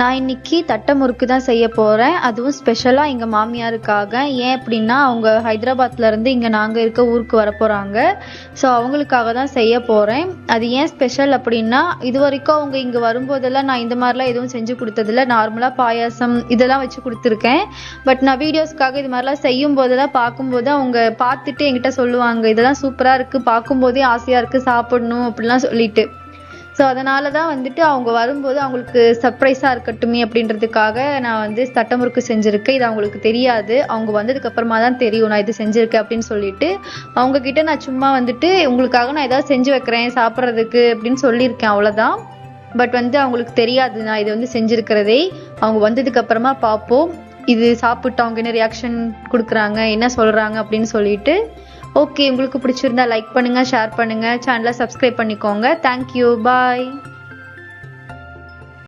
நான் இன்னைக்கு தட்டை முறுக்கு தான் செய்ய போகிறேன் அதுவும் ஸ்பெஷலாக எங்கள் மாமியாருக்காக. ஏன் அப்படின்னா அவங்க ஹைதராபாத்லேருந்து இங்கே நாங்கள் இருக்க ஊருக்கு வர போகிறாங்க ஸோ அவங்களுக்காக தான் செய்ய போகிறேன் அது ஏன் ஸ்பெஷல் அப்படின்னா இது வரைக்கும் அவங்க இங்கே வரும்போதெல்லாம் நான் இந்த மாதிரிலாம் எதுவும் செஞ்சு கொடுத்ததில்ல. நார்மலாக பாயாசம் இதெல்லாம் வச்சு கொடுத்துருக்கேன். பட் நான் வீடியோஸ்க்காக இது மாதிரிலாம் செய்யும் போதெல்லாம் பார்க்கும்போது அவங்க பார்த்துட்டு என்கிட்ட சொல்லுவாங்க இதெல்லாம் சூப்பராக இருக்குது பார்க்கும்போதே ஆசையாக இருக்குது சாப்பிடணும் அப்படிலாம் சொல்லிட்டு. ஸோ அதனால தான் வந்துட்டு அவங்க வரும்போது அவங்களுக்கு சர்ப்ரைஸாக இருக்கட்டுமே அப்படின்றதுக்காக நான் வந்து சட்டமுறுக்கு செஞ்சுருக்கேன். இது அவங்களுக்கு தெரியாது. அவங்க வந்ததுக்கப்புறமா தான் தெரியும் நான் இது செஞ்சுருக்கேன் அப்படின்னு சொல்லிட்டு. அவங்க கிட்ட நான் சும்மா வந்துட்டு உங்களுக்காக நான் ஏதாவது செஞ்சு வைக்கிறேன் சாப்பிட்றதுக்கு அப்படின்னு சொல்லியிருக்கேன் அவ்வளோதான் பட் வந்து அவங்களுக்கு தெரியாது நான் இது வந்து செஞ்சுருக்கிறதே. அவங்க வந்ததுக்கப்புறமா பார்ப்போம். இது சாப்பிட்டு அவங்க என்ன ரியாக்ஷன் கொடுக்குறாங்க என்ன சொல்கிறாங்க அப்படின்னு சொல்லிட்டு. ஓகே உங்களுக்கு பிடிச்சிருந்தா லைக் பண்ணுங்கள் ஷேர் பண்ணுங்கள் சேனலை சப்ஸ்கிரைப் பண்ணிக்கோங்க. Thank you bye